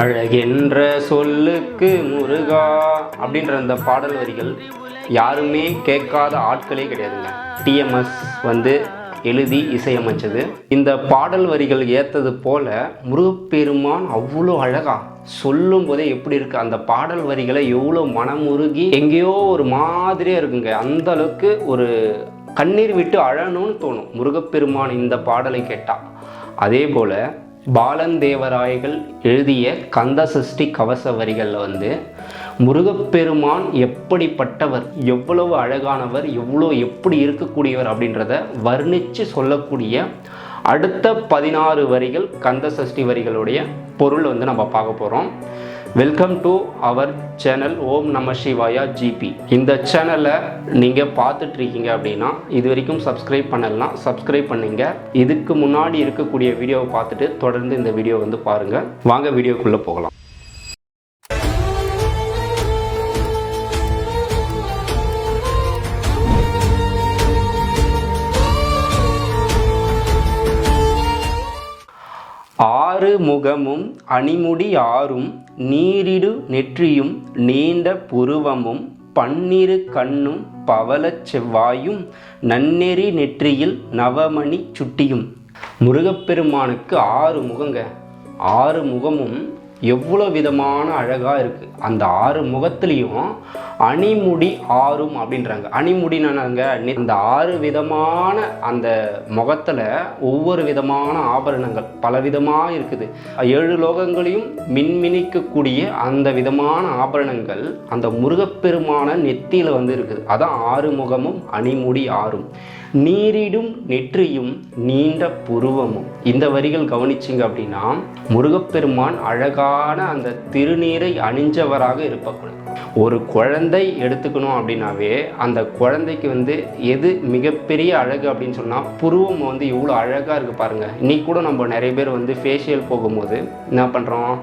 அழகென்ற சொல்லுக்கு முருகா அப்படின்ற அந்த பாடல் வரிகள் யாருமே கேட்காத ஆட்களே கிடையாதுங்க. டிஎம்எஸ் வந்து எழுதி இசையமைச்சது. இந்த பாடல் வரிகள் ஏற்றது போல முருகப்பெருமான் அவ்வளோ அழகா சொல்லும் போதே எப்படி இருக்கு? அந்த பாடல் வரிகளை எவ்வளோ மனமுருகி எங்கேயோ ஒரு மாதிரியே இருக்குங்க. அந்த அளவுக்கு ஒரு கண்ணீர் விட்டு அழணும்னு தோணும். முருகப்பெருமான் இந்த பாடலை கேட்டா. அதே போல பாலந்தேவராய்கள் எழுதிய கந்த சஷ்டி கவச வரிகளில் வந்து முருகப்பெருமான் எப்படிப்பட்டவர் எவ்வளவு அழகானவர் எவ்வளோ எப்படி இருக்கக்கூடியவர் அப்படின்றத வர்ணித்து சொல்லக்கூடிய அடுத்த பதினாறு வரிகள் கந்த சஷ்டி வரிகளுடைய பொருள் வந்து நம்ம பார்க்க போகிறோம் welcome to our channel Om Namah Shivaya GP இந்த சேனலை நீங்கள் பார்த்துட்ருக்கீங்க அப்படின்னா இது வரைக்கும் சப்ஸ்கிரைப் பண்ணலாம் சப்ஸ்கிரைப் பண்ணுங்க. இதுக்கு முன்னாடி இருக்கக்கூடிய வீடியோவை பார்த்துட்டு தொடர்ந்து இந்த வீடியோ வந்து பாருங்கள் வாங்க வீடியோக்குள்ளே போகலாம். ஆறு முகமும் அணிமுடி ஆறும் நீரிடு நெற்றியும் நீண்ட புருவமும் பன்னிரு கண்ணும் பவளச் செவ்வாயும் நன்னெறி நெற்றியில் நவமணி சுட்டியும். முருகப்பெருமானுக்கு ஆறு முகங்க. ஆறு முகமும் எவ்வளோ விதமான அழகாக இருக்குது அந்த ஆறு முகத்துலேயும் அணிமுடி ஆறும் அப்படின்றாங்க. அணிமுடினாங்க இந்த ஆறு விதமான அந்த முகத்தில் ஒவ்வொரு விதமான ஆபரணங்கள் பல விதமாக இருக்குது. ஏழு லோகங்களையும் மின்மினிக்கக்கூடிய அந்த விதமான ஆபரணங்கள் அந்த முருகப்பெருமான நெத்தியில் வந்து இருக்குது. அதான் ஆறு முகமும் அணிமுடி ஆறும். நீரிடும் நெற்றியும் நீண்ட புருவமும். இந்த வரிகள் கவனிச்சிங்க அப்படின்னா முருகப்பெருமான் அழகான அந்த திருநீரை அணிஞ்சவராக இருப்பக்கூடாது ஒரு குழந்தை எடுத்துக்கணும் அப்படின்னாவே அந்த குழந்தைக்கு வந்து எது மிகப்பெரிய அழகு அப்படின்னு சொன்னால் புருவம் வந்து இவ்வளோ அழகாக இருக்குது பாருங்கள் இன்னைக்கு கூட நம்ம நிறைய பேர் வந்து ஃபேஷியல் போகும்போது என்ன பண்ணுறோம்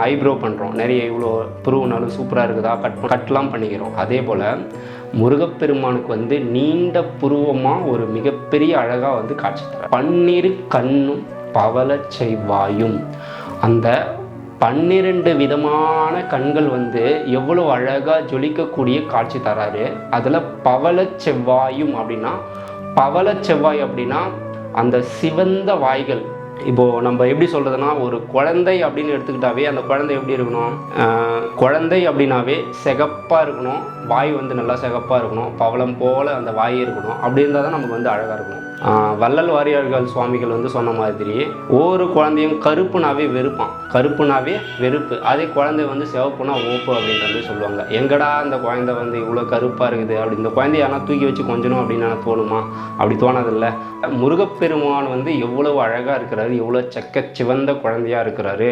ஐப்ரோ பண்ணுறோம் நிறைய இவ்வளோ புருவனாலும் சூப்பராக இருக்குதா? கட் கட்லாம் பண்ணிக்கிறோம். அதே போல் முருகப்பெருமானுக்கு வந்து நீண்ட புருவமாக ஒரு மிகப்பெரிய அழகாக வந்து காட்சி தர பன்னீர் கண்ணும் பவள செய்வாயும் அந்த பன்னிரண்டு விதமான கண்கள் வந்து எவ்வளோ அழகாக ஜொலிக்கக்கூடிய காட்சி தராரு. அதில் பவள செவ்வாயும் அப்படின்னா பவளச் செவ்வாய் அப்படின்னா அந்த சிவந்த வாய்கள். இப்போது நம்ம எப்படி சொல்கிறதுனா ஒரு குழந்தை அப்படின்னு எடுத்துக்கிட்டாவே அந்த குழந்தை எப்படி இருக்கணும்? குழந்தை அப்படின்னாவே சிகப்பாக இருக்கணும். வாய் வந்து நல்லா சிகப்பாக இருக்கணும் பவளம் போல் அந்த வாய் இருக்கணும். அப்படி இருந்தால் தான் நமக்கு வந்து அழகாக இருக்கணும். வள்ளல் வாரியார்கள் சுவாமிகள் வந்து சொன்ன மாதிரி ஒவ்வொரு குழந்தையும் கருப்புனாவே வெறுப்பான். கருப்புனாவே வெறுப்பு. அதே குழந்தை வந்து சிவப்புனா ஓப்பு அப்படின்ற மாதிரி சொல்லுவாங்க. எங்கடா அந்த குழந்தை வந்து இவ்வளோ கருப்பாக இருக்குது? அப்படி இந்த குழந்தைய ஆனால் தூக்கி வச்சு கொஞ்சணும் அப்படின்னு தோணுமா? அப்படி தோணதில்லை. முருகப்பெருமான் வந்து எவ்வளவு அழகாக இருக்கிறாரு எவ்வளோ செக்க சிவந்த குழந்தையாக இருக்கிறாரு.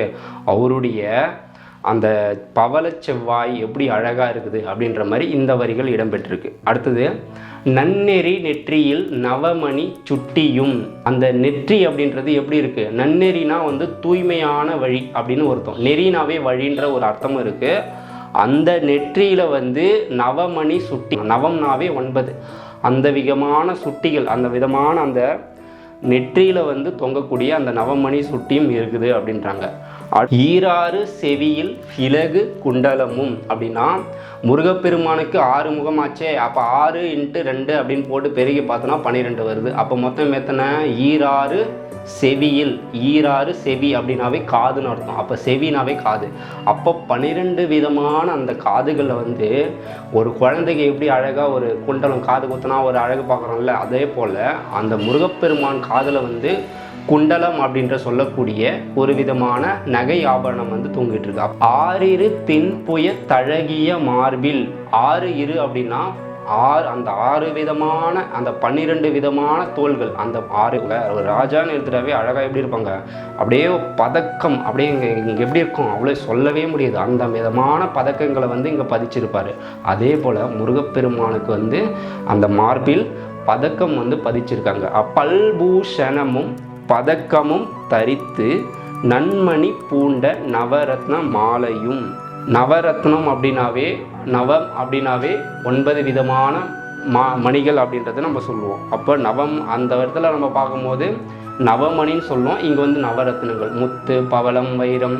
அவருடைய அந்த பவள செவ்வாய் எப்படி அழகாக இருக்குது அப்படின்ற மாதிரி இந்த வரிகள் இடம்பெற்றிருக்கு. அடுத்தது நன்னெறி நெற்றியில் நவமணி சுட்டியும். அந்த நெற்றி அப்படின்றது எப்படி இருக்கு? நன்னெறினா வந்து தூய்மையான வழி அப்படின்னு ஒருத்தம். நெறினாவே வழின்ற ஒரு அர்த்தமும் இருக்கு. அந்த நெற்றியில வந்து நவமணி சுட்டி நவம்னாவே ஒன்பது. அந்த விதமான சுட்டிகள் அந்த விதமான அந்த நெற்றியில வந்து தொங்கக்கூடிய அந்த நவமணி சுட்டியும் இருக்குது அப்படின்றாங்க. ஈராறு செவியில் இலகு குண்டலமும். அப்படின்னா முருகப்பெருமானுக்கு ஆறு முகமாச்சே. அப்போ ஆறு இன்ட்டு ரெண்டு அப்படின்னு போட்டு பெருகி பார்த்தோன்னா பன்னிரெண்டு வருது. அப்போ மொத்தம் எத்தனை? ஈராறு செவியில். ஈராறு செவி அப்படின்னாவே காதுன்னு அர்த்தம். அப்போ செவினாவே காது. அப்போ பன்னிரெண்டு விதமான அந்த காதுகளில் வந்து ஒரு குழந்தைக்கு எப்படி அழகாக ஒரு குண்டலம் காது குத்துனா ஒரு அழகு பார்க்குறோம்ல அதே போல் அந்த முருகப்பெருமான் காதில் வந்து குண்டலம் அப்படின்ற சொல்லக்கூடிய ஒரு விதமான நகை ஆபரணம் வந்து தூங்கிட்டு இருக்கா. ஆறிரு தின்புய தழகிய மார்பில். ஆறு இரு அப்படின்னா ஆறு அந்த ஆறு விதமான அந்த பன்னிரெண்டு விதமான தோள்கள். அந்த ஆறு ஒரு ராஜான்னு எடுத்துட்டாவே அழகாக எப்படி இருப்பாங்க? அப்படியே பதக்கம் அப்படியே இங்கே இங்கே எப்படி இருக்கும்? அவ்வளோ சொல்லவே முடியாது. அந்த விதமான பதக்கங்களை வந்து இங்கே பதிச்சிருப்பார். அதே போல் முருகப்பெருமானுக்கு வந்து அந்த மார்பில் பதக்கம் வந்து பதிச்சிருக்காங்க. பல்பூஷணமும் பதக்கமும் தரித்து நன்மணி பூண்ட நவரத்ன மாலையும். நவரத்னம் அப்படின்னாவே நவம் அப்படின்னாவே ஒன்பது விதமான மா மணிகள் அப்படின்றத நம்ம சொல்லுவோம். அப்போ நவம் அந்த இடத்துல நம்ம பார்க்கும்போது நவமணின்னு சொல்லுவோம். இங்கே வந்து நவரத்னங்கள். முத்து பவளம் வைரம்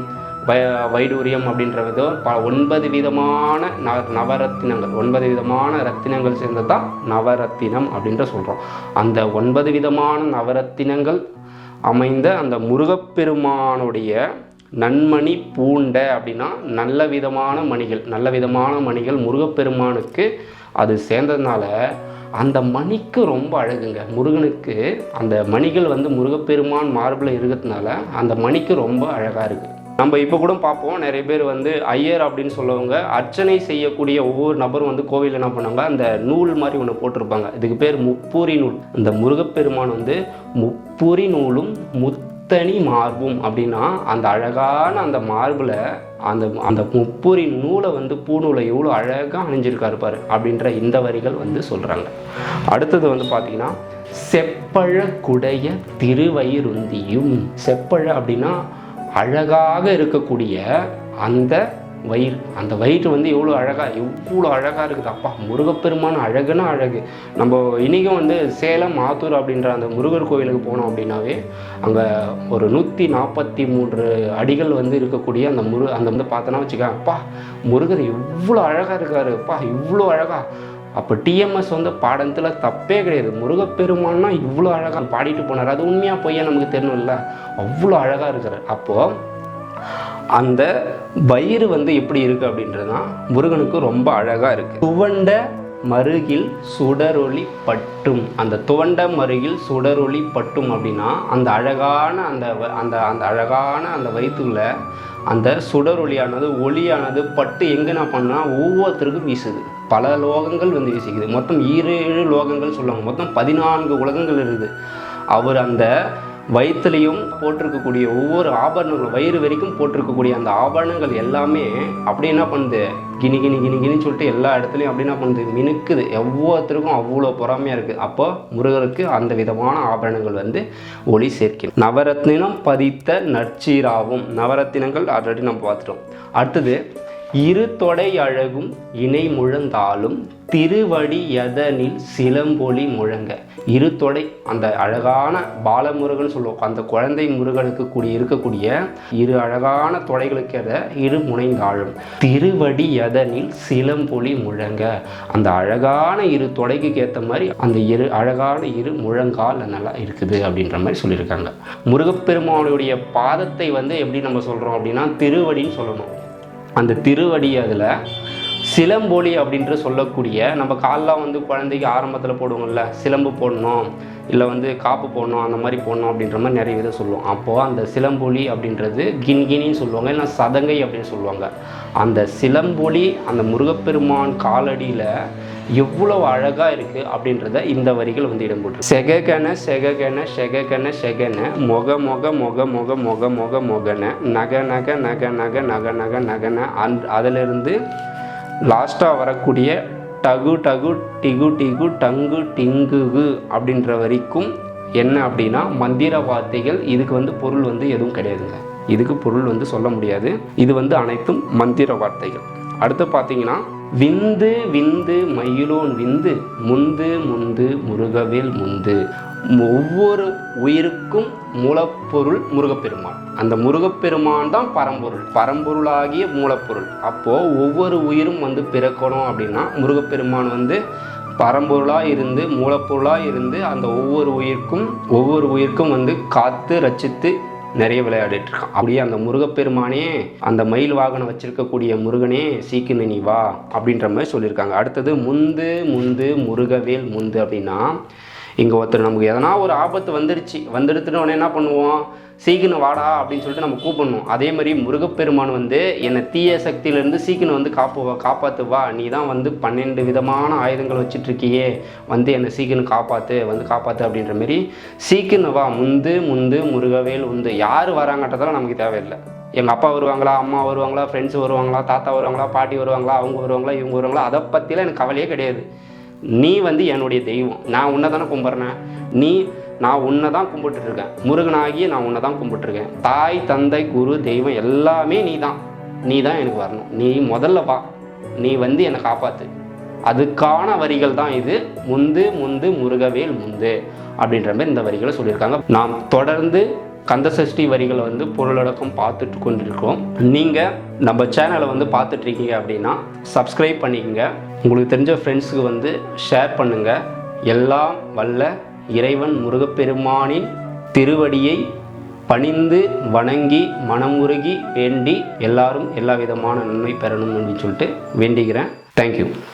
வை வைடூரியம் அப்படின்ற விதம் ப ஒன்பது விதமான ந நவரத்தினங்கள். ஒன்பது விதமான ரத்தினங்கள் சேர்ந்தது தான் நவரத்தினம் அப்படின்ற சொல்கிறோம் அந்த ஒன்பது விதமான நவரத்தினங்கள் அமைந்த அந்த முருகப்பெருமானுடைய நன்மணி பூண்ட அப்படின்னா நல்ல விதமான மணிகள் நல்ல விதமான மணிகள் முருகப்பெருமானுக்கு அது சேர்ந்ததுனால அந்த மணிக்கு ரொம்ப அழகுங்க. முருகனுக்கு அந்த மணிகள் வந்து முருகப்பெருமான் மார்பில் இருக்கிறதுனால அந்த மணிக்கு ரொம்ப அழகாக இருக்குது நம்ம இப்போ கூட பார்ப்போம். நிறைய பேர் வந்து ஐயர் அப்படின்னு சொல்லுவாங்க அர்ச்சனை செய்யக்கூடிய ஒவ்வொரு நபரும் வந்து கோவிலில் என்ன பண்ணாங்க அந்த நூல் மாதிரி ஒன்று போட்டிருப்பாங்க. இதுக்கு பேர் முப்பூரி நூல். அந்த முருகப்பெருமான் வந்து முப்பூரி நூலும் முத்தனி மார்பும் அப்படின்னா அந்த அழகான அந்த மார்பில் அந்த அந்த முப்பூரி நூலை வந்து பூநூலை எவ்வளோ அழகாக அணிஞ்சிருக்காரு பாரு அப்படின்ற இந்த வரிகள் வந்து சொல்கிறாங்க அடுத்தது வந்து பார்த்தீங்கன்னா செப்பழ குடைய திருவயிருந்தியும். செப்பழ அப்படின்னா அழகாக இருக்கக்கூடிய அந்த வயிறு. அந்த வயிறு வந்து எவ்வளோ அழகாக எவ்வளோ அழகாக இருக்குது. அப்பா முருகப்பெருமான அழகுன்னா அழகு. நம்ம இன்றைக்கும் வந்து சேலம் ஆத்தூர் அப்படின்ற அந்த முருகர் கோவிலுக்கு போனோம் அப்படின்னாவே அங்கே ஒரு நூற்றி நாற்பத்தி மூன்று அடிகள் வந்து இருக்கக்கூடிய அந்த முரு அந்த வந்து பார்த்தோன்னா வச்சுக்க அப்பா முருகர் எவ்வளோ அழகாக இருக்காரு. அப்பா இவ்வளோ அழகாக அப்போ டிஎம்எஸ் வந்து பாடத்தில் தப்பே கிடையாது. முருகப்பெருமான்னா இவ்வளோ அழகாக பாடிட்டு போனார். அது உண்மையாக பொய்யா நமக்கு தெரியணும்ல? அவ்வளோ அழகாக இருக்கிறார். அப்போது அந்த வயிறு வந்து எப்படி இருக்குது அப்படின்றதுனா முருகனுக்கு ரொம்ப அழகாக இருக்குது துவண்ட மருகில் சுடரொளி பட்டும். அந்த துவண்ட மருகில் சுடரொளி பட்டும் அப்படின்னா அந்த அழகான அந்த வ- அந்த அந்த அழகான அந்த வயிற்றுக்குள்ளே அந்த சுடரொளியானது ஒளியானது பட்டு எங்கே நான் பண்ணா ஒவ்வொருத்தருக்கும் வீசுது. பல லோகங்கள் வந்து வீசிக்குது. மொத்தம் ஈரேழு லோகங்கள் சொல்லுவாங்க. மொத்தம் பதினான்கு உலகங்கள் இருக்குது. அவர் அந்த வயிற்றுலையும் போட்டிருக்கக்கூடிய ஒவ்வொரு ஆபரணங்களும் வயிறு வரைக்கும் போட்டிருக்கக்கூடிய அந்த ஆபரணங்கள் எல்லாமே அப்படி என்ன பண்ணுது? கினி கினி கினி கினி சொல்லிட்டு எல்லா இடத்துலையும் அப்படி என்ன பண்ணுது? மினுக்குது. எவ்வளோத்திற்கும் அவ்வளோ பொறாமையாக இருக்குது அப்போ முருகருக்கு அந்த விதமான ஆபரணங்கள் வந்து ஒளி சேர்க்கிறது நவரத்தினம் பதித்த நற்சீராவும். நவரத்தினங்கள் ஆல்ரெடி நம்ம பார்த்துட்டோம். அடுத்தது இரு தொடை அழகும் இணை முழந்தாலும் திருவடி எதனில் சிலம்பொலி முழங்க. இரு தொடை அந்த அழகான பாலமுருகன் சொல்லுவோம் அந்த குழந்தை முருகனுக்கு கூடிய இருக்கக்கூடிய இரு அழகான தொடைகளுக்கு அதை இரு முனைந்தாழும் திருவடி எதனில் சிலம்பொலி முழங்க. அந்த அழகான இரு தொடைக்கு ஏற்ற மாதிரி அந்த இரு அழகான இரு முழங்கால் நல்லா இருக்குது அப்படின்ற மாதிரி சொல்லியிருக்காங்க. முருகப்பெருமானுடைய பாதத்தை வந்து எப்படி நம்ம சொல்கிறோம் அப்படின்னா திருவடின்னு சொல்லணும். அந்த திருவடி அதில் சிலம்பொலி அப்படின்ற சொல்லக்கூடிய நம்ம கால்லாம் வந்து குழந்தைக்கு ஆரம்பத்தில் போடுவோம்ல சிலம்பு போடணும் இல்லை வந்து காப்பு போடணும் அந்த மாதிரி போடணும் அப்படின்ற மாதிரி நிறைய விதம் சொல்லுவோம். அப்போது அந்த சிலம்பொலி அப்படின்றது கின்கினின்னு சொல்லுவாங்க இல்லை சதங்கை அப்படின்னு சொல்லுவாங்க. அந்த சிலம்பொலி அந்த முருகப்பெருமான் காலடியில் எவ்வளவு அழகாக இருக்குது அப்படின்றத இந்த வரிகள் வந்து இடம் போட்டு செககன செககன செககன செகன மொக மொக மொக மொக மொக மொக மொகன நக நக நக நக நக நக நகன அந் அதிலிருந்து லாஸ்ட்டாக வரக்கூடிய டகு டகு டிகு டிகு டங்கு டிங்குகு அப்படின்ற வரைக்கும் என்ன அப்படின்னா மந்திர வார்த்தைகள் இதுக்கு வந்து பொருள் வந்து எதுவும் கிடையாதுங்க. இதுக்கு பொருள் வந்து சொல்ல முடியாது. இது வந்து அனைத்தும் மந்திர வார்த்தைகள். அடுத்து பார்த்தீங்கன்னா விந்து விந்து மயிலோன் விந்து முந்து முந்து முருகவேல் முந்து ஒவ்வொரு உயிருக்கும் மூலப்பொருள் முருகப்பெருமான். அந்த முருகப்பெருமான் தான் பரம்பொருள். பரம்பொருளாகிய மூலப்பொருள். அப்போது ஒவ்வொரு உயிரும் வந்து பிறக்கணும் அப்படின்னா முருகப்பெருமான் வந்து பரம்பொருளாக இருந்து மூலப்பொருளாக இருந்து அந்த ஒவ்வொரு உயிர்க்கும் ஒவ்வொரு உயிர்க்கும் வந்து காத்து ரச்சித்து நிறைய விளையாடிட்டு இருக்கான். அப்படியே அந்த முருகப்பெருமானே அந்த மயில் வாகனம் வச்சிருக்கக்கூடிய முருகனே சீக்கிரம் நீ வா அப்படின்ற மாதிரி சொல்லியிருக்காங்க. அடுத்தது முந்து முந்து முருகவேல் முந்து அப்படின்னா இங்கே ஒருத்தர் நமக்கு எதனா ஒரு ஆபத்து வந்துடுச்சு வந்துடுத்துன்னு உடனே என்ன பண்ணுவோம்? சீக்கிரம் வாடா அப்படின்னு சொல்லிட்டு நம்ம கூப்பிடணும். அதே மாதிரி முருகப்பெருமான் வந்து என்னை தீய சக்தியிலேருந்து சீக்கிரம் வந்து காப்பு காப்பாற்றுவா நீ தான் வந்து பன்னெண்டு விதமான ஆயுதங்கள் வச்சிட்ருக்கியே வந்து என்னை சீக்கிரம் காப்பாற்று வந்து காப்பாற்று அப்படின்ற மாதிரி சீக்கிரம் வா. முந்து முந்து முருகவேல் உந்து. யார் வராங்கன்றதெல்லாம் நமக்கு தேவையில்லை. எங்கள் அப்பா வருவாங்களா அம்மா வருவாங்களா ஃப்ரெண்ட்ஸ் வருவாங்களா தாத்தா வருவாங்களா பாட்டி வருவாங்களா அவங்க வருவாங்களா இவங்க வருவாங்களா அதை பற்றிலாம் எனக்கு கவலையே கிடையாது. நீ வந்து என்னுடைய தெய்வம். நான் உன்னை தானே கும்பிட்றேன். நீ நான் உன்னை தான் கும்பிட்டுருக்கேன் முருகனாகி நான் உன்னை தான் கும்பிட்டுருக்கேன் தாய் தந்தை குரு தெய்வம் எல்லாமே நீ தான். நீ தான் எனக்கு வரணும். நீ முதல்ல வா. நீ வந்து என்னை காப்பாற்று அதுக்கான வரிகள் தான் இது. முந்து முந்து முருகவேல் முந்து அப்படின்ற மாதிரி இந்த வரிகளை சொல்லியிருக்காங்க. நாம் தொடர்ந்து கந்தசஷ்டி வரிகளை வந்து பொருளடக்கம் பார்த்துட்டு கொண்டிருக்கோம் நீங்கள் நம்ம சேனலை வந்து பார்த்துட்ருக்கீங்க அப்படின்னா சப்ஸ்கிரைப் பண்ணிக்கங்க. உங்களுக்கு தெரிஞ்ச ஃப்ரெண்ட்ஸுக்கு வந்து ஷேர் பண்ணுங்கள் எல்லாம் வல்ல இறைவன் முருகப்பெருமானின் திருவடியை பணிந்து வணங்கி மனமுருகி வேண்டி எல்லாரும் எல்லா விதமான நன்மை பெறணும் அப்படின்னு சொல்லிட்டு வேண்டிக்கிறேன். தேங்க்யூ